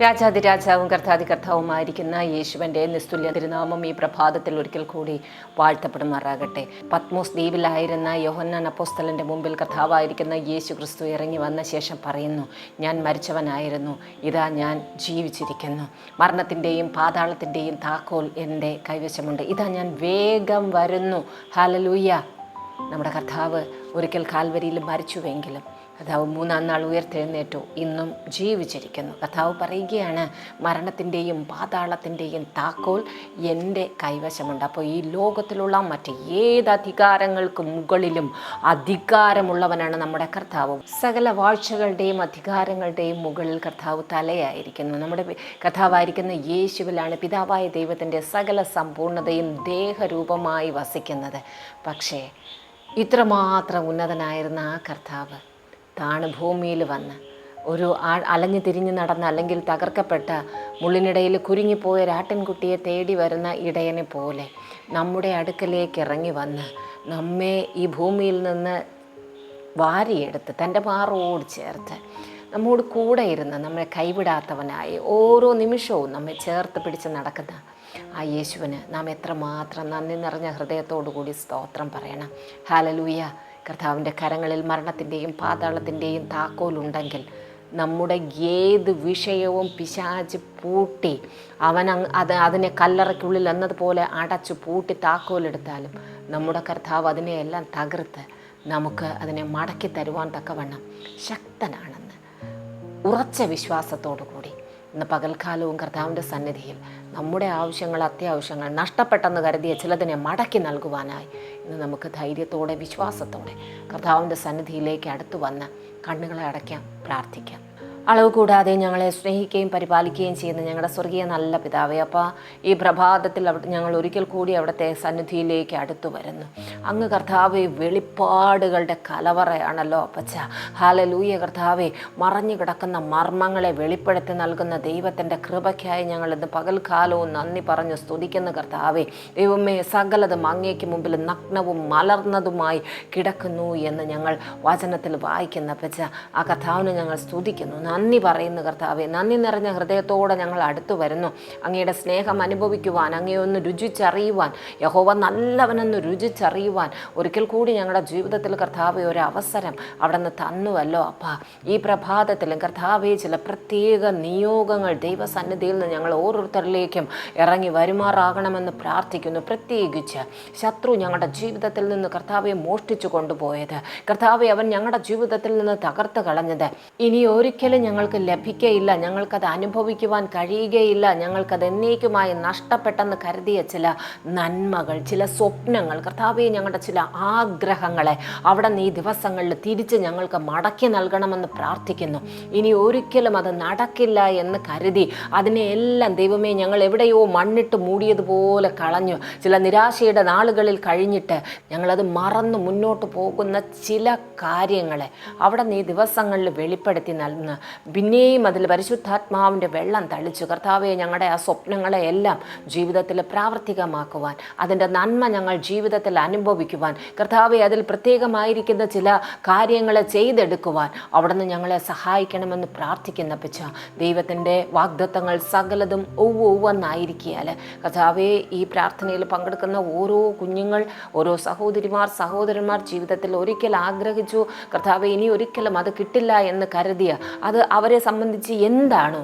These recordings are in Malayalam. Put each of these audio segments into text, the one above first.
രാജാതിരാജാവും കർത്താതി കർത്താവുമായിരിക്കുന്ന യേശുവിന്റെ നിസ്തുല്യ തിരുനാമം ഈ പ്രഭാതത്തിൽ ഒരിക്കൽ കൂടി വാഴ്ത്തപ്പെടുമാറാകട്ടെ. പത്മോസ് ദ്വീപിലായിരുന്ന യോഹന്നാൻ അപ്പോസ്തലന്റെ മുമ്പിൽ കർത്താവായിരിക്കുന്ന യേശു ക്രിസ്തു ഇറങ്ങി വന്ന ശേഷം പറയുന്നു ഞാൻ മരിച്ചവനായിരുന്നു ഇതാ ഞാൻ ജീവിച്ചിരിക്കുന്നു. മരണത്തിന്റെയും പാതാളത്തിന്റെയും താക്കോൽ എന്റെ കൈവശമുണ്ട്. ഇതാ ഞാൻ വേഗം വരുന്നു. ഹലലൂയ്യ നമ്മുടെ കർത്താവ് ഒരിക്കൽ കാൽവരിയിൽ മരിച്ചുവെങ്കിലും കർത്താവ് മൂന്നാം നാൾ ഉയർത്തെഴുന്നേറ്റു. ഇന്നും ജീവിച്ചിരിക്കുന്നു. കഥാവ് പറയുകയാണ് മരണത്തിന്റെയും പാതാളത്തിന്റെയും താക്കോൽ എന്റെ കൈവശമുണ്ട്. അപ്പോൾ ഈ ലോകത്തിലുള്ള മറ്റ് ഏത് അധികാരങ്ങൾക്ക് മുകളിലും അധികാരമുള്ളവനാണ് നമ്മുടെ കർത്താവ്. സകല വാഴ്ചകളുടെയും അധികാരങ്ങളുടെയും മുകളിൽ കർത്താവ് തലയായിരിക്കുന്നു. നമ്മുടെ കഥാവായിരിക്കുന്ന യേശുവിലാണ് പിതാവായ ദൈവത്തിന്റെ സകല സമ്പൂർണതയും ദേഹരൂപമായി വസിക്കുന്നത്. പക്ഷേ ഇത്രമാത്രം ഉന്നതനായിരുന്ന ആ കർത്താവ് താണ് ഭൂമിയിൽ വന്ന്. ഒരു ആ അലഞ്ഞു തിരിഞ്ഞു നടന്ന അല്ലെങ്കിൽ തകർക്കപ്പെട്ട മുള്ളിനിടയിൽ കുരുങ്ങിപ്പോയ ഒരാട്ടിൻകുട്ടിയെ തേടി വരുന്ന ഇടയനെ പോലെ നമ്മുടെ അടുക്കലേക്ക് ഇറങ്ങി വന്ന് നമ്മെ ഈ ഭൂമിയിൽ നിന്ന് വാരിയെടുത്ത് തന്റെ മാറോട് ചേർത്ത് നമ്മോട് കൂടെ ഇരുന്ന് നമ്മെ കൈവിടാത്തവനായി ഓരോ നിമിഷവും നമ്മെ ചേർത്ത് പിടിച്ച് നടക്കുന്ന ആ യേശുവിന് നാം എത്രമാത്രം നന്ദി നിറഞ്ഞ ഹൃദയത്തോടു കൂടി സ്തോത്രം പറയണം. ഹാലലൂയ കർത്താവിന്റെ കരങ്ങളിൽ മരണത്തിന്റെയും പാതാളത്തിന്റെയും താക്കോലുണ്ടെങ്കിൽ നമ്മുടെ ഏത് വിഷയവും പിശാച് പൂട്ടി അവൻ അത് അതിനെ കല്ലറയ്ക്കുള്ളിൽ എന്നതുപോലെ അടച്ചു പൂട്ടി താക്കോലെടുത്താലും നമ്മുടെ കർത്താവ് അതിനെയെല്ലാം തകർത്ത് നമുക്ക് അതിനെ മടക്കി തരുവാൻ തക്കവണ്ണം ശക്തനാണെന്ന് ഉറച്ച വിശ്വാസത്തോടു കൂടി ഇന്ന് പകൽക്കാലവും കർത്താവിന്റെ സന്നിധിയിൽ നമ്മുടെ ആവശ്യങ്ങൾ അത്യാവശ്യങ്ങൾ നഷ്ടപ്പെട്ടെന്ന് കരുതിയ ചിലതിനെ മടക്കി നൽകുവാനായി ഇന്ന് നമുക്ക് ധൈര്യത്തോടെ വിശ്വാസത്തോടെ കർത്താവിന്റെ സന്നിധിയിലേക്ക് അടുത്തു വന്ന് കണ്ണുകളെ അടയ്ക്കാം പ്രാർത്ഥിക്കാം. അളവ് കൂടാതെ ഞങ്ങളെ സ്നേഹിക്കുകയും പരിപാലിക്കുകയും ചെയ്യുന്ന ഞങ്ങളുടെ സ്വർഗീയ നല്ല പിതാവേ അപ്പോൾ ഈ പ്രഭാതത്തിൽ അവിടെ ഞങ്ങൾ ഒരിക്കൽ കൂടി അവിടുത്തെ സന്നിധിയിലേക്ക് അടുത്തു വരുന്നു. അങ്ങ് കർത്താവെ വെളിപ്പാടുകളുടെ കലവറയാണല്ലോ അപ്പച്ച. ഹാലലൂയ കർത്താവെ. മറഞ്ഞു കിടക്കുന്ന മർമ്മങ്ങളെ വെളിപ്പെടുത്തി നൽകുന്ന ദൈവത്തിന്റെ കൃപയ്ക്കായി ഞങ്ങൾ ഇന്ന് പകൽക്കാലവും നന്ദി പറഞ്ഞു സ്തുതിക്കുന്ന കർത്താവെ. ദൈവമേ സകലതും അങ്ങേക്ക് മുമ്പിൽ നഗ്നവും മലർന്നതുമായി കിടക്കുന്നു എന്ന് ഞങ്ങൾ വചനത്തിൽ വായിക്കുന്ന അപ്പച്ച. ആ കർത്താവിനെ ഞങ്ങൾ സ്തുതിക്കുന്നു. നന്ദി പറയുന്നു കർത്താവെ. നന്ദി നിറഞ്ഞ ഹൃദയത്തോടെ ഞങ്ങൾ അടുത്തു വരുന്നു. അങ്ങയുടെ സ്നേഹം അനുഭവിക്കുവാൻ അങ്ങയൊന്ന് രുചിച്ചറിയുവാൻ യഹോവ നല്ലവനെന്ന് രുചിച്ചറിയുവാൻ ഒരിക്കൽ കൂടി ഞങ്ങളുടെ ജീവിതത്തിൽ കർത്താവെ ഒരു അവസരം അവിടെ നിന്ന് തന്നുവല്ലോ അപ്പാ. ഈ പ്രഭാതത്തിലും കർത്താവെ ചില പ്രത്യേക നിയോഗങ്ങൾ ദൈവസന്നിധിയിൽ നിന്ന് ഞങ്ങൾ ഓരോരുത്തരിലേക്കും ഇറങ്ങി വരുമാറാകണമെന്ന് പ്രാർത്ഥിക്കുന്നു. പ്രത്യേകിച്ച് ശത്രു ഞങ്ങളുടെ ജീവിതത്തിൽ നിന്ന് കർത്താവെ മോഷ്ടിച്ചു കൊണ്ടുപോയത്. കർത്താവെ അവൻ ഞങ്ങളുടെ ജീവിതത്തിൽ നിന്ന് തകർത്ത് കളഞ്ഞത്. ഇനി ഒരിക്കലും ഞങ്ങൾക്ക് ലഭിക്കയില്ല ഞങ്ങൾക്കത് അനുഭവിക്കുവാൻ കഴിയുകയില്ല ഞങ്ങൾക്കത് എന്നേക്കുമായി നഷ്ടപ്പെട്ടെന്ന് കരുതിയ ചില നന്മകൾ ചില സ്വപ്നങ്ങൾ. കർത്താവെ ഞങ്ങളുടെ ചില ആഗ്രഹങ്ങളെ അവിടെ നീ ദിവസങ്ങളിൽ തിരിച്ച് ഞങ്ങൾക്ക് മടക്കി നൽകണമെന്ന് പ്രാർത്ഥിക്കുന്നു. ഇനി ഒരിക്കലും അത് നടക്കില്ല എന്ന് കരുതി അതിനെയെല്ലാം ദൈവമേ ഞങ്ങൾ എവിടെയോ മണ്ണിട്ട് മൂടിയതുപോലെ കളഞ്ഞു. ചില നിരാശയുടെ നാളുകളിൽ കഴിഞ്ഞിട്ട് ഞങ്ങളത് മറന്ന് മുന്നോട്ട് പോകുന്ന ചില കാര്യങ്ങളെ അവിടെ നീ ദിവസങ്ങളിൽ വെളിപ്പെടുത്തി നൽകുന്ന. പിന്നെയും അതിൽ പരിശുദ്ധാത്മാവിന്റെ വെള്ളം തളിച്ചു. കർത്താവെ ഞങ്ങളുടെ ആ സ്വപ്നങ്ങളെ എല്ലാം ജീവിതത്തിൽ പ്രാവർത്തികമാക്കുവാൻ അതിന്റെ നന്മ ഞങ്ങൾ ജീവിതത്തിൽ അനുഭവിക്കുവാൻ കർത്താവെ അതിൽ പ്രത്യേകമായിരിക്കുന്ന ചില കാര്യങ്ങളെ ചെയ്തെടുക്കുവാൻ അവിടുന്ന് ഞങ്ങളെ സഹായിക്കണമെന്ന് പ്രാർത്ഥിക്കുന്ന പിച്ച ദൈവത്തിന്റെ വാഗ്ദത്തങ്ങൾ സകലതും ഒവ് ഒവ്വെന്നായിരിക്കിയാൽ കർത്താവെ ഈ പ്രാർത്ഥനയിൽ പങ്കെടുക്കുന്ന ഓരോ കുഞ്ഞുങ്ങൾ ഓരോ സഹോദരിമാർ സഹോദരന്മാർ ജീവിതത്തിൽ ഒരിക്കൽ ആഗ്രഹിച്ചു കർത്താവെ ഇനി ഒരിക്കലും അത് കിട്ടില്ല എന്ന് കരുതിയ അത് അവരെ സംബന്ധിച്ച് എന്താണോ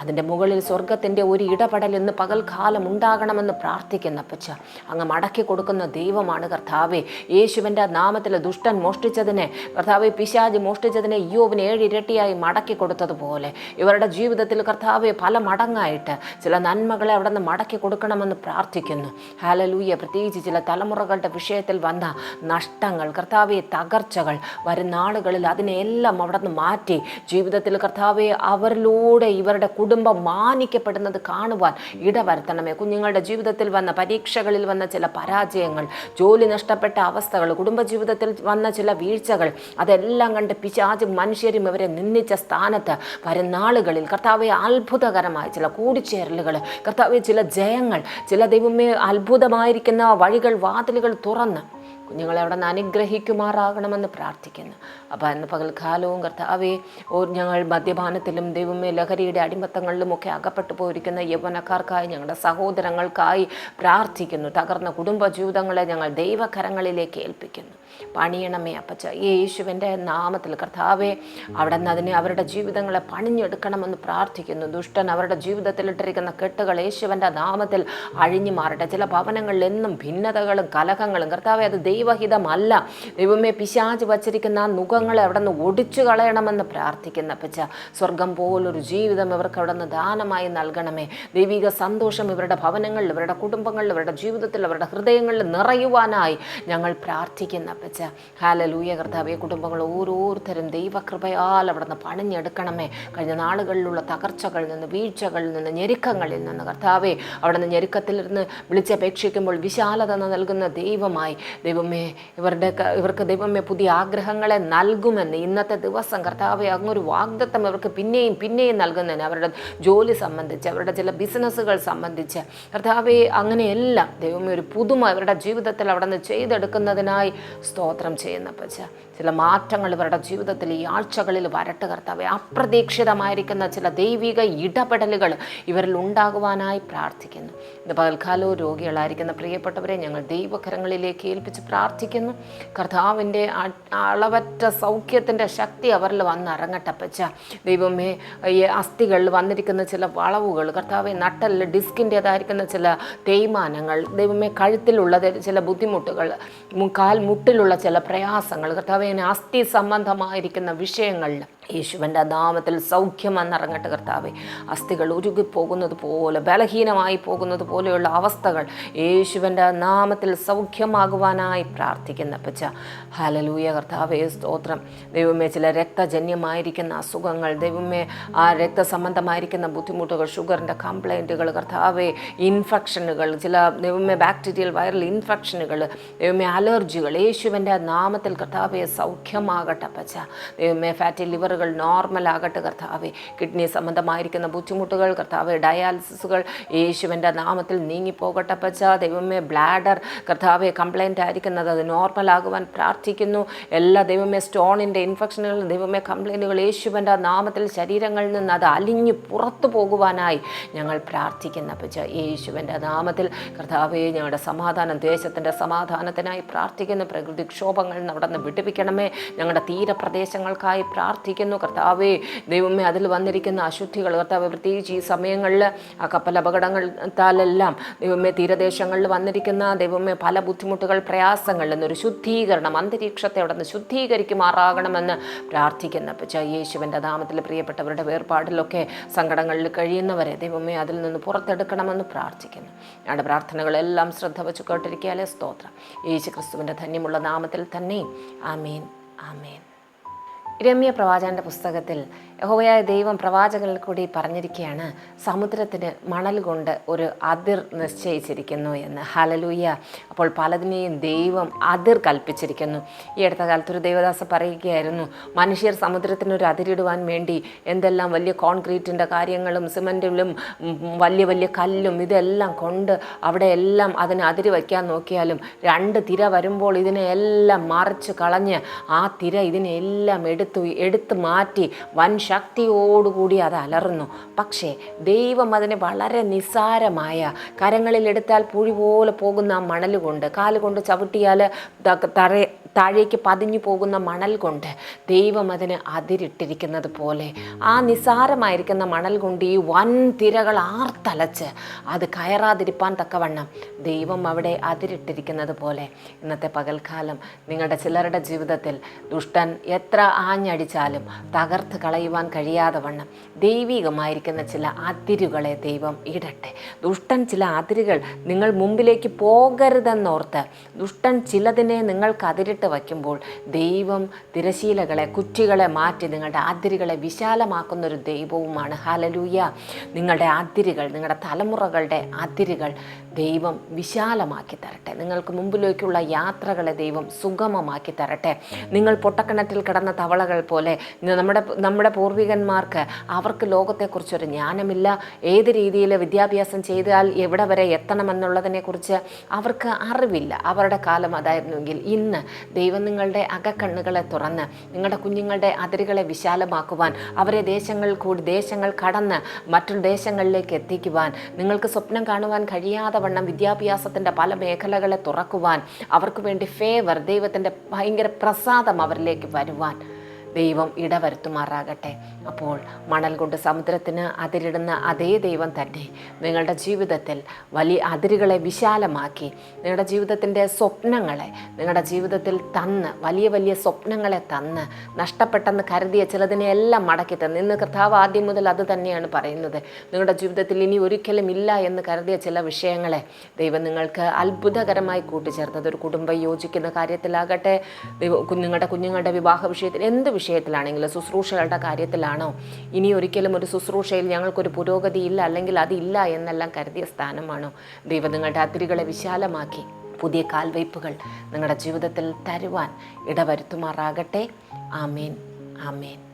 അതിന്റെ മുകളിൽ സ്വർഗത്തിന്റെ ഒരു ഇടപെടൽ ഇന്ന് പകൽക്കാലം ഉണ്ടാകണമെന്ന് പ്രാർത്ഥിക്കുന്ന പച്ച അങ്ങ് മടക്കി കൊടുക്കുന്ന ദൈവമാണ് കർത്താവെ. യേശുവിന്റെ നാമത്തിൽ ദുഷ്ടൻ മോഷ്ടിച്ചതിനെ കർത്താവെ പിശാജ് മോഷ്ടിച്ചതിനെ യോവിന് ഏഴിരട്ടിയായി മടക്കി കൊടുത്തതുപോലെ ഇവരുടെ ജീവിതത്തിൽ കർത്താവെ പല മടങ്ങായിട്ട് ചില നന്മകളെ അവിടെ നിന്ന് മടക്കി കൊടുക്കണമെന്ന് പ്രാർത്ഥിക്കുന്നു. ഹാലലൂയ പ്രത്യേകിച്ച് ചില തലമുറകളുടെ വിഷയത്തിൽ വന്ന നഷ്ടങ്ങൾ കർത്താവെ തകർച്ചകൾ വരുന്ന നാളുകളിൽ അതിനെല്ലാം അവിടെ നിന്ന് മാറ്റി ജീവിതത്തിൽ കർത്താവെ അവരിലൂടെ ഇവരുടെ മാനിക്കപ്പെടുന്നത് കാണുവാൻ ഇടവരുത്തണമേ. കുഞ്ഞുങ്ങളുടെ ജീവിതത്തിൽ വന്ന പരീക്ഷകളിൽ വന്ന ചില പരാജയങ്ങൾ ജോലി നഷ്ടപ്പെട്ട അവസ്ഥകൾ കുടുംബജീവിതത്തിൽ വന്ന ചില വീഴ്ചകൾ അതെല്ലാം കണ്ട് പിശാജ് മനുഷ്യരും ഇവരെ നിന്ദിച്ച സ്ഥാനത്ത് വരും നാളുകളിൽ കർത്താവെ അത്ഭുതകരമായ ചില കൂടിച്ചേരലുകൾ കർത്താവെ ചില ജയങ്ങൾ ചില ദൈവമേ അത്ഭുതമായിരിക്കുന്ന വഴികൾ വാതിലുകൾ തുറന്ന് കുഞ്ഞുങ്ങളെ അവിടെ നിന്ന് അനുഗ്രഹിക്കുമാറാകണമെന്ന് പ്രാർത്ഥിക്കുന്നു. അപ്പോൾ പകൽ പകൽക്കാലവും കർത്താവേ ഓ ഞങ്ങൾ മദ്യപാനത്തിലും ദൈവമേ ലഹരിയുടെ അടിമത്തങ്ങളിലും ഒക്കെ അകപ്പെട്ടു പോയിരിക്കുന്ന യൗവനക്കാർക്കായി ഞങ്ങളുടെ സഹോദരങ്ങൾക്കായി പ്രാർത്ഥിക്കുന്നു. തകർന്ന കുടുംബ ജീവിതങ്ങളെ ഞങ്ങൾ ദൈവകരങ്ങളിലേക്ക് ഏൽപ്പിക്കുന്നു. പണിയണമേ അപ്പച്ച. യേശുവിന്റെ നാമത്തിൽ കർത്താവെ അവിടെ നിന്ന് അതിനെ അവരുടെ ജീവിതങ്ങളെ പണിഞ്ഞെടുക്കണമെന്ന് പ്രാർത്ഥിക്കുന്നു. ദുഷ്ടൻ അവരുടെ ജീവിതത്തിലിട്ടിരിക്കുന്ന കെട്ടുകൾ യേശുവിന്റെ നാമത്തിൽ അഴിഞ്ഞു മാറട്ടെ ചില ഭവനങ്ങളിൽ എന്നും ഭിന്നതകളും കലഹങ്ങളും കർത്താവെ അത് ദൈവഹിതമല്ല. ദൈവമേ പിശാച് വച്ചിരിക്കുന്ന ആ നുഖങ്ങളെ അവിടെ നിന്ന് ഒടിച്ചു കളയണമെന്ന് പ്രാർത്ഥിക്കുന്ന അപ്പച്ച സ്വർഗം പോലൊരു ജീവിതം ഇവർക്ക് അവിടെ നിന്ന് ദാനമായി നൽകണമേ. ദൈവിക സന്തോഷം ഇവരുടെ ഭവനങ്ങളിൽ ഇവരുടെ കുടുംബങ്ങളിൽ ഇവരുടെ ജീവിതത്തിൽ അവരുടെ ഹൃദയങ്ങളിൽ നിറയുവാനായി ഞങ്ങൾ പ്രാർത്ഥിക്കുന്ന അപ്പച്ച. ഹാലലൂയ കർത്താവെ കുടുംബങ്ങൾ ഓരോരുത്തരും ദൈവകൃപയാൽ അവിടെ നിന്ന് പണിഞ്ഞെടുക്കണമേ. കഴിഞ്ഞ നാളുകളിലുള്ള തകർച്ചകളിൽ നിന്ന് വീഴ്ചകളിൽ നിന്ന് ഞെരുക്കങ്ങളിൽ നിന്ന് കർത്താവെ അവിടെ നിന്ന് ഞെരുക്കത്തിൽ നിന്ന് വിളിച്ചപേക്ഷിക്കുമ്പോൾ വിശാലത നൽകുന്ന ദൈവമായി. ദൈവമേ ഇവരുടെ ഇവർക്ക് ദൈവമേ പുതിയ ആഗ്രഹങ്ങളെ നൽകുമെന്ന് ഇന്നത്തെ ദിവസം കർത്താവെ അങ്ങൊരു വാഗ്ദത്തം ഇവർക്ക് പിന്നെയും പിന്നെയും നൽകുന്നതിന് അവരുടെ ജോലി സംബന്ധിച്ച് അവരുടെ ചില ബിസിനസ്സുകൾ സംബന്ധിച്ച്. കർത്താവെ അങ്ങനെയെല്ലാം ദൈവമേ ഒരു പുതുമ ഇവരുടെ ജീവിതത്തിൽ അവിടെ നിന്ന് ചെയ്തെടുക്കുന്നതിനായി സ്തോത്രം ചെയ്യുന്ന പച്ച ചില മാറ്റങ്ങൾ ഇവരുടെ ജീവിതത്തിൽ ഈ ആഴ്ചകളിൽ വരട്ട് കർത്താവെ. അപ്രതീക്ഷിതമായിരിക്കുന്ന ചില ദൈവിക ഇടപെടലുകൾ ഇവരിൽ ഉണ്ടാകുവാനായി പ്രാർത്ഥിക്കുന്നു. ഇത് പകൽക്കാലവും രോഗികളായിരിക്കുന്ന പ്രിയപ്പെട്ടവരെ ഞങ്ങൾ ദൈവകരങ്ങളിലേക്ക് ഏൽപ്പിച്ച് കർത്താവിന്റെ അ- അളവറ്റ സൗഖ്യത്തിന്റെ ശക്തി അവരിൽ വന്നിറങ്ങട്ടെ പച്ച ദൈവമേ ഈ അസ്ഥികളിൽ വന്നിരിക്കുന്ന ചില വളവുകൾ കർത്താവെ നട്ടലിൽ ഡിസ്കിന്റേതായിരിക്കുന്ന ചില തേയ്മാനങ്ങൾ ദൈവമേ കഴുത്തിലുള്ള ചില ബുദ്ധിമുട്ടുകൾ കാൽ മുട്ടിലുള്ള ചില പ്രയാസങ്ങൾ കർത്താവെ അസ്ഥി സംബന്ധമായിരിക്കുന്ന വിഷയങ്ങളിൽ യേശുവിന്റെ നാമത്തിൽ സൗഖ്യം വന്നിറങ്ങട്ടെ കർത്താവെ. അസ്ഥികൾ ഉരുകി പോകുന്നത് പോലെ ബലഹീനമായി പോകുന്നത് പോലെയുള്ള അവസ്ഥകൾ യേശുവിന്റെ നാമത്തിൽ സൗഖ്യമാകുവാനായി പ്രാർത്ഥിക്കുന്ന പച്ച ഹലലൂയ കർത്താവെ സ്തോത്രം. ദൈവമേ ചില രക്തജന്യമായിരിക്കുന്ന അസുഖങ്ങൾ ദൈവമേ ആ രക്തസംബന്ധമായിരിക്കുന്ന ബുദ്ധിമുട്ടുകൾ ഷുഗറിന്റെ കംപ്ലൈന്റുകൾ കർത്താവെ ഇൻഫെക്ഷനുകൾ ചില ദൈവമേ ബാക്ടീരിയൽ വൈറൽ ഇൻഫെക്ഷനുകൾ ദൈവമേ അലർജികൾ യേശുവിന്റെ നാമത്തിൽ കർത്താവെ സൗഖ്യമാകട്ടെ പച്ച ദൈവമേ ഫാറ്റി ലിവറുകൾ നോർമൽ ആകട്ടെ കർത്താവെ. കിഡ്നി സംബന്ധമായിരിക്കുന്ന ബുദ്ധിമുട്ടുകൾ കർത്താവ് ഡയാലിസിസുകൾ യേശുവിന്റെ നാമത്തിൽ നീങ്ങിപ്പോകട്ടെ പച്ച ദൈവമേ ബ്ലാഡർ കർത്താവെ കംപ്ലൈന്റ് ആയിരിക്കുന്നത് അത് നോർമൽ ആകുവാൻ പ്രാർത്ഥിക്കുന്നു. എല്ലാ ദൈവമേ സ്റ്റോണിന്റെ ഇൻഫെക്ഷനുകൾ ദൈവമേ കംപ്ലൈന്റുകൾ യേശുവിന്റെ നാമത്തിൽ ശരീരങ്ങളിൽ നിന്ന് അത് അലിഞ്ഞു പുറത്തു പോകുവാനായി ഞങ്ങൾ പ്രാർത്ഥിക്കുന്ന പച്ച യേശുവിന്റെ നാമത്തിൽ കർത്താവെ ഞങ്ങളുടെ സമാധാനം ദേശത്തിന്റെ സമാധാനത്തിനായി പ്രാർത്ഥിക്കുന്നു. പ്രകൃതിക്ഷോഭങ്ങൾ നിന്ന് അവിടെ നിന്ന് വിടുവിക്കണമേ. ഞങ്ങളുടെ തീരപ്രദേശങ്ങൾക്കായി പ്രാർത്ഥിക്കുന്നു. കർത്താവേ ദൈവമേ അതിൽ വന്നിരിക്കുന്ന അശുദ്ധികൾ കർത്താവ് പ്രത്യേകിച്ച് ഈ സമയങ്ങളിൽ ആ കപ്പൽ അപകടങ്ങളാലെല്ലാം ദൈവമേ തീരദേശങ്ങളിൽ വന്നിരിക്കുന്ന ദൈവമേ പല ബുദ്ധിമുട്ടുകൾ പ്രയാസങ്ങളിൽ നിന്നൊരു ശുദ്ധീകരണം അന്തരീക്ഷത്തെ അവിടെ നിന്ന് ശുദ്ധീകരിക്കുമാറാകണമെന്ന് പ്രാർത്ഥിക്കുന്ന. യേശുവിന്റെ നാമത്തിൽ പ്രിയപ്പെട്ടവരുടെ വേർപാടിലൊക്കെ സങ്കടങ്ങളിൽ കഴിയുന്നവരെ ദൈവമേ അതിൽ നിന്ന് പുറത്തെടുക്കണമെന്ന് പ്രാർത്ഥിക്കുന്നു. ഞങ്ങളുടെ പ്രാർത്ഥനകളെല്ലാം ശ്രദ്ധ വെച്ച് കേട്ടിരിക്കാലേ സ്തോത്രം. യേശു ക്രിസ്തുവിന്റെ ധന്യമുള്ള നാമത്തിൽ തന്നെ. ആമേൻ. ആമീൻ. രമ്യ പ്രവാചകന്റെ പുസ്തകത്തിൽ യഹോവയായ ദൈവം പ്രവാചകനിൽ കൂടി പറഞ്ഞിരിക്കുകയാണ് സമുദ്രത്തിന് മണൽ കൊണ്ട് ഒരു അതിർ നിശ്ചയിച്ചിരിക്കുന്നു എന്ന്. ഹലലൂയ അപ്പോൾ പലതിനെയും ദൈവം അതിർ കൽപ്പിച്ചിരിക്കുന്നു. ഈ അടുത്ത കാലത്ത് ഒരു ദേവദാസ പറയുകയായിരുന്നു മനുഷ്യർ സമുദ്രത്തിന് ഒരു അതിരിടുവാൻ വേണ്ടി എന്തെല്ലാം വലിയ കോൺക്രീറ്റിന്റെ കാര്യങ്ങളും സിമന്റിലും വലിയ വലിയ കല്ലും ഇതെല്ലാം കൊണ്ട് അവിടെ എല്ലാം അതിന് അതിര് വയ്ക്കാൻ നോക്കിയാലും രണ്ട് തിര വരുമ്പോൾ ഇതിനെ എല്ലാം മറിച്ച് കളഞ്ഞ് ആ തിര ഇതിനെല്ലാം എടുത്തു എടുത്ത് മാറ്റി വൻ ശക്തിയോടുകൂടി അത് അലറുന്നു. പക്ഷേ ദൈവം അതിനെ വളരെ നിസ്സാരമായ കരങ്ങളിൽ എടുത്താൽ പുഴി പോലെ പോകുന്ന ആ മണൽ കൊണ്ട് കാലുകൊണ്ട് ചവിട്ടിയാൽ തറ താഴേക്ക് പതിഞ്ഞു പോകുന്ന മണൽ കൊണ്ട് ദൈവം അതിന് അതിരിട്ടിരിക്കുന്നത് പോലെ. ആ നിസ്സാരമായിരിക്കുന്ന മണൽ കൊണ്ട് ഈ വൻ തിരകൾ ആർത്തലച്ച് അത് കയറാതിരിപ്പാൻ തക്കവണ്ണം ദൈവം അവിടെ അതിരിട്ടിരിക്കുന്നത് പോലെ. ഇന്നത്തെ പകൽക്കാലം നിങ്ങളുടെ ചിലരുടെ ജീവിതത്തിൽ ദുഷ്ടൻ എത്ര ആഞ്ഞടിച്ചാലും തകർത്ത് കളയുവാൻ കഴിയാതെ വണ്ണം ദൈവികമായിരിക്കുന്ന ചില അതിരുകളെ ദൈവം ഇടട്ടെ. ദുഷ്ടൻ ചില അതിരുകൾ നിങ്ങൾ മുമ്പിലേക്ക് പോകരുതെന്നോർത്ത് ദുഷ്ടൻ ചിലതിനെ നിങ്ങൾക്ക് അതിരിട്ട് വയ്ക്കുമ്പോൾ ദൈവം തിരശീലകളെ കുറ്റികളെ മാറ്റി നിങ്ങളുടെ അതിരുകളെ വിശാലമാക്കുന്ന ഒരു ദൈവവുമാണ്. ഹലലൂയ നിങ്ങളുടെ അതിരുകൾ നിങ്ങളുടെ തലമുറകളുടെ അതിരുകൾ ദൈവം വിശാലമാക്കി തരട്ടെ. നിങ്ങൾക്ക് മുമ്പിലേക്കുള്ള യാത്രകളെ ദൈവം സുഗമമാക്കി തരട്ടെ. നിങ്ങൾ പൊട്ടക്കിണറ്റിൽ കിടന്ന തവളകൾ പോലെ നമ്മുടെ നമ്മുടെ പൂർവികന്മാർക്ക് അവർക്ക് ലോകത്തെക്കുറിച്ചൊരു ജ്ഞാനമില്ല. ഏത് രീതിയിൽ വിദ്യാഭ്യാസം ചെയ്താൽ എവിടെ വരെ എത്തണമെന്നുള്ളതിനെക്കുറിച്ച് അവർക്ക് അറിവില്ല. അവരുടെ കാലം അതായിരുന്നുവെങ്കിൽ ഇന്ന് ദൈവം നിങ്ങളുടെ അകക്കണ്ണുകളെ തുറന്ന് നിങ്ങളുടെ കുഞ്ഞുങ്ങളുടെ അതിരുകളെ വിശാലമാക്കുവാൻ അവരെ ദേശങ്ങൾ കൂടി ദേശങ്ങൾ കടന്ന് മറ്റു ദേശങ്ങളിലേക്ക് എത്തിക്കുവാൻ നിങ്ങൾക്ക് സ്വപ്നം കാണുവാൻ കഴിയാതെ വണ്ണം വിദ്യാഭ്യാസത്തിന്റെ പല മേഖലകളെ തുറക്കുവാൻ അവർക്ക് വേണ്ടി ഫേവർ ദൈവത്തിന്റെ ഭയങ്കര പ്രസാദം അവരിലേക്ക് വരുവാൻ. ദൈവം ഇടവരുത്തുമാറാകട്ടെ. അപ്പോൾ മണൽ കൊണ്ട് സമുദ്രത്തിന് അതിരിടുന്ന അതേ ദൈവം തന്നെ നിങ്ങളുടെ ജീവിതത്തിൽ വലിയ അതിരുകളെ വിശാലമാക്കി നിങ്ങളുടെ ജീവിതത്തിന്റെ സ്വപ്നങ്ങളെ നിങ്ങളുടെ ജീവിതത്തിൽ തന്ന് വലിയ വലിയ സ്വപ്നങ്ങളെ തന്ന് നഷ്ടപ്പെട്ടെന്ന് കരുതിയ ചിലതിനെ എല്ലാം മടക്കി തന്ന്. ഇന്ന് കർത്താവ് ആദ്യം മുതൽ അത് തന്നെയാണ് പറയുന്നത്. നിങ്ങളുടെ ജീവിതത്തിൽ ഇനി ഒരിക്കലും ഇല്ല എന്ന് കരുതിയ ചില വിഷയങ്ങളെ ദൈവം നിങ്ങൾക്ക് അത്ഭുതകരമായി കൂട്ടിച്ചേർത്തത് ഒരു കുടുംബം യോജിക്കുന്ന കാര്യത്തിലാകട്ടെ നിങ്ങളുടെ കുഞ്ഞുങ്ങളുടെ കുഞ്ഞുങ്ങളുടെ വിവാഹ വിഷയത്തിൽ എന്ത് വിഷയത്തിലാണെങ്കിലും ശുശ്രൂഷകളുടെ കാര്യത്തിലാണോ? ഇനി ഒരിക്കലും ഒരു ശുശ്രൂഷയിൽ ഞങ്ങൾക്കൊരു പുരോഗതി ഇല്ല അല്ലെങ്കിൽ അതില്ല എന്നെല്ലാം കരുതിയ സ്ഥാനമാണോ? ദൈവം നിങ്ങളുടെ അതിരുകളെ വിശാലമാക്കി. പുതിയ കാൽവയ്പ്പുകൾ നിങ്ങളുടെ ജീവിതത്തിൽ തരുവാൻ ഇടവരുത്തുമാറാകട്ടെ. ആമേൻ. ആമേൻ.